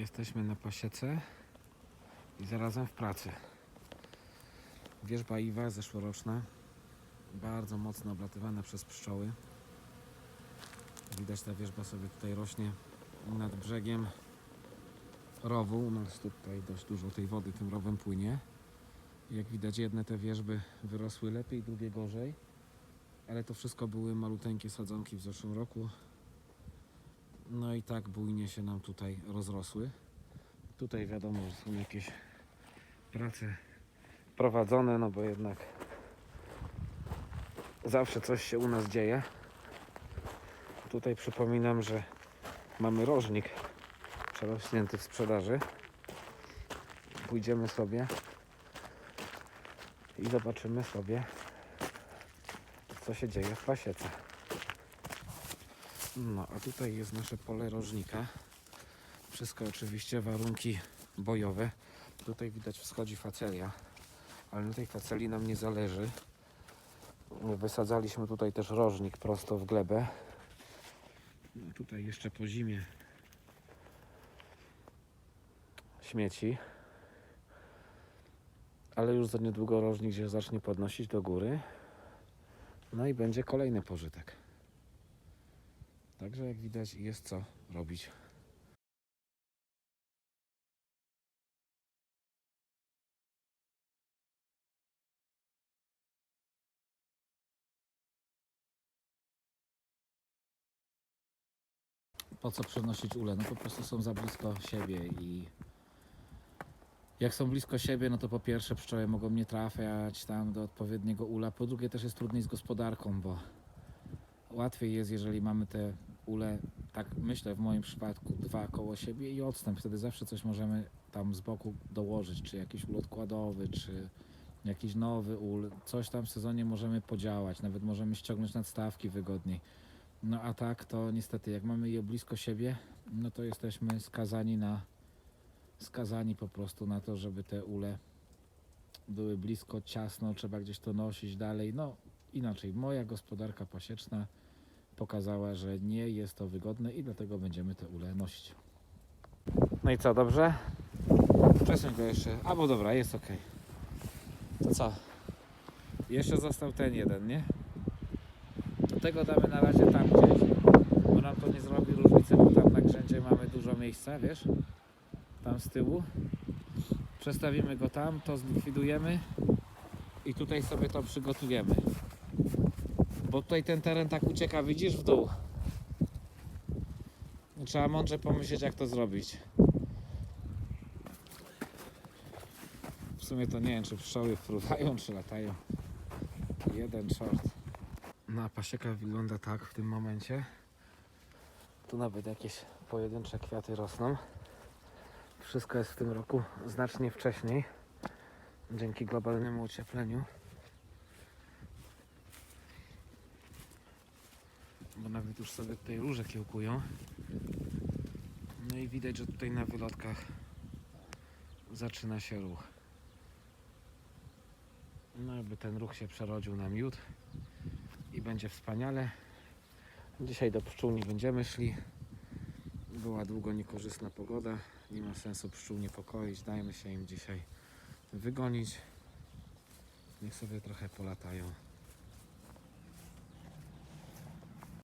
Jesteśmy na pasiece i zarazem w pracy. Wierzba Iwa zeszłoroczna, bardzo mocno oblatywana przez pszczoły. Widać ta wierzba sobie tutaj rośnie nad brzegiem rowu. U nas tutaj dość dużo tej wody tym rowem płynie. Jak widać jedne te wierzby wyrosły lepiej, drugie gorzej. Ale to wszystko były maluteńkie sadzonki w zeszłym roku. No i tak bujnie się nam tutaj rozrosły. Tutaj wiadomo, że są jakieś prace prowadzone, no bo jednak zawsze coś się u nas dzieje. Tutaj przypominam, że mamy rożnik przerośnięty w sprzedaży. Pójdziemy sobie i zobaczymy sobie, co się dzieje w pasiece. No, a tutaj jest nasze pole rożnika. Wszystko oczywiście warunki bojowe. Tutaj widać wschodzi facelia, ale na tej faceli nam nie zależy. Wysadzaliśmy tutaj też rożnik prosto w glebę. No, tutaj jeszcze po zimie śmieci. Ale już za niedługo rożnik się zacznie podnosić do góry. No i będzie kolejny pożytek. Także jak widać jest co robić. Po co przenosić ule? No po prostu są za blisko siebie i jak są blisko siebie, no to po pierwsze pszczoły mogą nie trafiać tam do odpowiedniego ula, po drugie też jest trudniej z gospodarką, bo łatwiej jest, jeżeli mamy te ule, tak myślę w moim przypadku, dwa koło siebie i odstęp. Wtedy zawsze coś możemy tam z boku dołożyć, czy jakiś ul odkładowy, czy jakiś nowy ul. Coś tam w sezonie możemy podziałać, nawet możemy ściągnąć nadstawki wygodniej. No a tak to niestety, jak mamy je blisko siebie, no to jesteśmy skazani na skazani po prostu na to, żeby te ule były blisko, ciasno, trzeba gdzieś to nosić dalej. No inaczej, moja gospodarka pasieczna pokazała, że nie jest to wygodne i dlatego będziemy te ule nosić. No i co, dobrze? Przesuń go jeszcze. A bo dobra, jest ok. To co? Jeszcze został ten jeden, nie? Do tego damy na razie tam gdzieś, bo nam to nie zrobi różnicy, bo tam na grzędzie mamy dużo miejsca, wiesz? Tam z tyłu. Przestawimy go tam, to zlikwidujemy i tutaj sobie to przygotujemy. Bo tutaj ten teren tak ucieka, widzisz, w dół. No, Trzeba mądrze pomyśleć, jak to zrobić. W sumie to nie wiem, czy pszczoły fruwają, czy latają. Jeden czort. No a pasieka wygląda tak w tym momencie. Tu nawet jakieś pojedyncze kwiaty rosną. Wszystko jest w tym roku znacznie wcześniej. Dzięki globalnemu ociepleniu. Bo nawet już sobie tutaj róże kiełkują. No i widać, że tutaj na wylotkach zaczyna się ruch. No aby ten ruch się przerodził na miód i będzie wspaniale. Dzisiaj do pszczół nie będziemy szli. Była długo niekorzystna pogoda. Nie ma sensu pszczół niepokoić. Dajmy się im dzisiaj wygonić. Niech sobie trochę polatają.